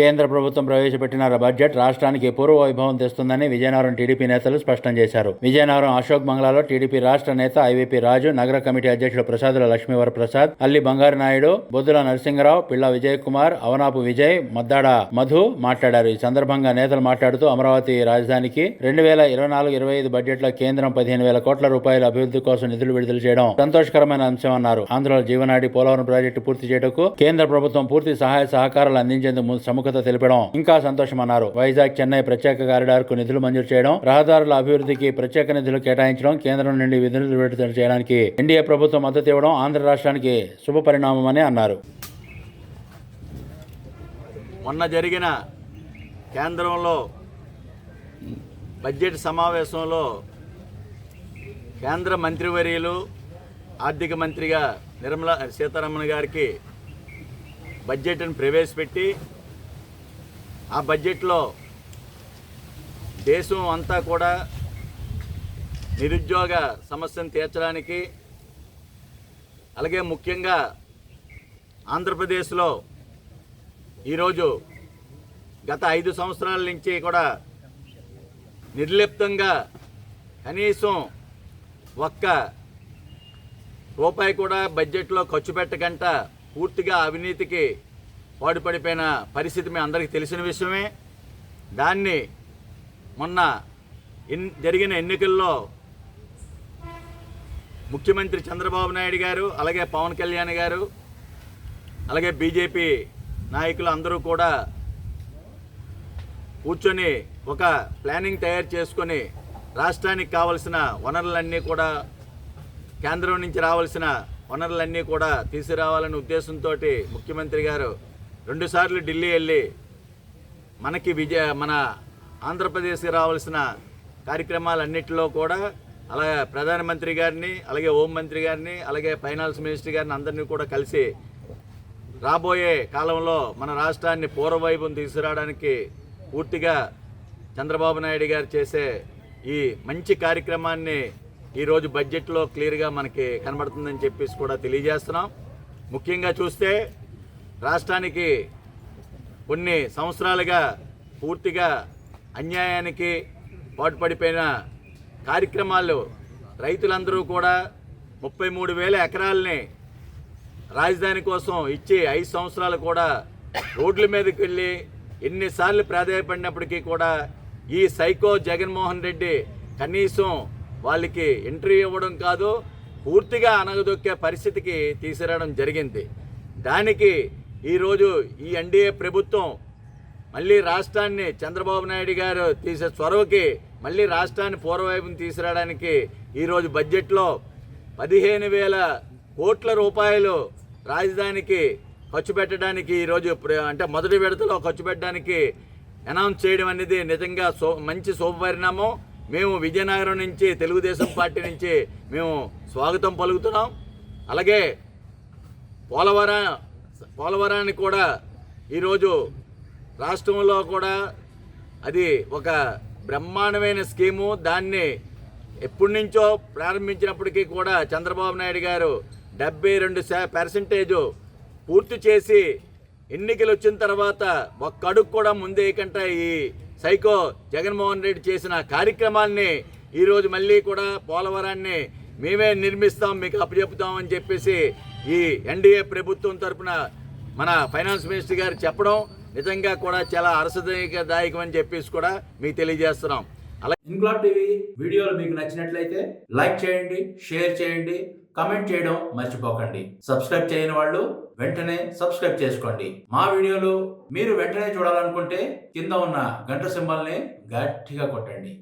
కేంద్ర ప్రభుత్వం ప్రవేశపెట్టిన బడ్జెట్ రాష్ట్రానికి పూర్వ వైభవం తెస్తుందని విజయనగరం టీడీపీ నేతలు స్పష్టం చేశారు. విజయనగరం అశోక్ బంగ్లాలో టీడీపీ రాష్ట్ర నేత ఐవీపీ రాజు నగర కమిటీ అధ్యక్షుడు ప్రసాదుల లక్ష్మీవర ప్రసాద్ అల్లి బంగారు నాయుడు బొద్దుల నరసింహరావు పిల్ల విజయ్ కుమార్ అవనాపు విజయ్ మద్దాడ మధు మాట్లాడారు. ఈ సందర్భంగా నేతలు మాట్లాడుతూ అమరావతి రాజధానికి రెండు వేల ఇరవై నాలుగు ఇరవై ఐదు బడ్జెట్లో కేంద్రం పదిహేను వేల కోట్ల రూపాయల అభివృద్ధి కోసం నిధులు విడుదల చేయడం సంతోషకరమైన అంశం అన్నారు. ఆంధ్రలో జీవనాడి పోలవరం ప్రాజెక్టు పూర్తి చేయటకు కేంద్ర ప్రభుత్వం పూర్తి సహాయ సహకారాలు అందించేందుకు సముఖ సముఖత తెలిపడం. ఇంకా సంతోషమన్నారు. వైజాగ్ చెన్నై ప్రత్యేక కారిడార్కు నిధులు మంజూరు చేయడం రహదారుల అభివృద్ధికి ప్రత్యేక నిధులు కేటాయించడం కేంద్రం నుండి నిధులు విడుదల చేయడానికి ఎన్డీఏ ప్రభుత్వం మద్దతు ఇవ్వడం ఆంధ్ర రాష్ట్రానికి శుభ పరిణామమని అన్నారు. మొన్న జరిగిన కేంద్రంలో బడ్జెట్ సమావేశంలో కేంద్ర మంత్రివర్యులు ఆర్థిక మంత్రిగా నిర్మలా సీతారామన్ గారికి బడ్జెట్ను ప్రవేశపెట్టి ఆ బడ్జెట్లో దేశం అంతా కూడా నిరుద్యోగ సమస్యను తీర్చడానికి అలాగే ముఖ్యంగా ఆంధ్రప్రదేశ్లో ఈరోజు గత ఐదు సంవత్సరాల నుంచి కూడా నిర్లిప్తంగా కనీసం ఒక్క రూపాయి కూడా బడ్జెట్లో ఖర్చు పెట్టకంట పూర్తిగా అవినీతికి పాడుపడిపోయిన పరిస్థితి మీ అందరికీ తెలిసిన విషయమే. దాన్ని మొన్న ఎన్ జరిగిన ఎన్నికల్లో ముఖ్యమంత్రి చంద్రబాబు నాయుడు గారు అలాగే పవన్ కళ్యాణ్ గారు అలాగే బీజేపీ నాయకులు అందరూ కూడా కూర్చొని ఒక ప్లానింగ్ తయారు చేసుకొని రాష్ట్రానికి కావలసిన వనరులన్నీ కూడా కేంద్రం నుంచి రావాల్సిన వనరులన్నీ కూడా తీసుకురావాలనే ఉద్దేశంతో ముఖ్యమంత్రి గారు రెండుసార్లు ఢిల్లీ వెళ్ళి మనకి విజయ మన ఆంధ్రప్రదేశ్కి రావాల్సిన కార్యక్రమాలన్నింటిలో కూడా అలాగే ప్రధానమంత్రి గారిని అలాగే హోం మంత్రి గారిని అలాగే ఫైనాన్స్ మినిస్టర్ గారిని అందరినీ కూడా కలిసి రాబోయే కాలంలో మన రాష్ట్రాన్ని పూర్వవైభవం తీసుకురావడానికి పూర్తిగా చంద్రబాబు నాయుడు గారు చేసే ఈ మంచి కార్యక్రమాన్ని ఈరోజు బడ్జెట్లో క్లియర్గా మనకి కనబడుతుందని చెప్పేసి కూడా తెలియజేస్తున్నాం. ముఖ్యంగా చూస్తే రాష్ట్రానికి కొన్ని సంవత్సరాలుగా పూర్తిగా అన్యాయానికి పాటుపడిపోయిన కార్యక్రమాలు రైతులందరూ కూడా ముప్పై మూడు వేల ఎకరాలని రాజధాని కోసం ఇచ్చి ఐదు సంవత్సరాలు కూడా రోడ్ల మీదకి వెళ్ళి ఎన్నిసార్లు ప్రాధాయపడినప్పటికీ కూడా ఈ సైకో జగన్మోహన్ రెడ్డి కనీసం వాళ్ళకి ఎంట్రీ ఇవ్వడం కాదు పూర్తిగా అనగదొక్కే పరిస్థితికి తీసుకురావడం జరిగింది. దానికి ఈరోజు ఈ ఎన్డీఏ ప్రభుత్వం మళ్ళీ రాష్ట్రాన్ని చంద్రబాబు నాయుడు గారు తీసే చొరవకి మళ్ళీ రాష్ట్రాన్ని పూర్వవైపుని తీసుకురావడానికి ఈరోజు బడ్జెట్లో పదిహేను వేల కోట్ల రూపాయలు రాజధానికి ఖర్చు పెట్టడానికి ఈరోజు అంటే మొదటి విడతలో ఖర్చు పెట్టడానికి అనౌన్స్ చేయడం అనేది నిజంగా సో మంచి శుభపరిణామం. మేము విజయనగరం నుంచి తెలుగుదేశం పార్టీ నుంచి మేము స్వాగతం పలుకుతున్నాం. అలాగే పోలవరం పోలవరాన్ని కూడా ఈరోజు రాష్ట్రంలో కూడా అది ఒక బ్రహ్మాండమైన స్కీము. దాన్ని ఎప్పటి నుంచో ప్రారంభించినప్పటికీ కూడా చంద్రబాబు నాయుడు గారు డెబ్బై రెండు పర్సెంటేజు పూర్తి చేసి ఎన్నికలు వచ్చిన తర్వాత ఒక్క అడుగు కూడా ముందేయకుండా ఈ సైకో జగన్మోహన్ రెడ్డి చేసిన కార్యక్రమాల్ని ఈరోజు మళ్ళీ కూడా పోలవరాన్ని మేమే నిర్మిస్తాం మీకు అప్పచెపుతామని చెప్పేసి ఈ ఎన్డీఏ ప్రభుత్వం తరపున మన ఫైనాన్స్ మినిస్టర్ గారు చెప్పడం నిజంగా కూడా చాలా అరసదాయకం అని చెప్పేసి కూడా మీకు తెలియజేస్తున్నాం. అలాగే ఇంక్లాబ్ టీవీ వీడియోలు మీకు నచ్చినట్లయితే లైక్ చేయండి షేర్ చేయండి కమెంట్ చేయడం మర్చిపోకండి. సబ్స్క్రైబ్ చేయని వాళ్ళు వెంటనే సబ్స్క్రైబ్ చేసుకోండి. మా వీడియోలు మీరు వెంటనే చూడాలనుకుంటే కింద ఉన్న గంట సింబల్ని గట్టిగా కొట్టండి.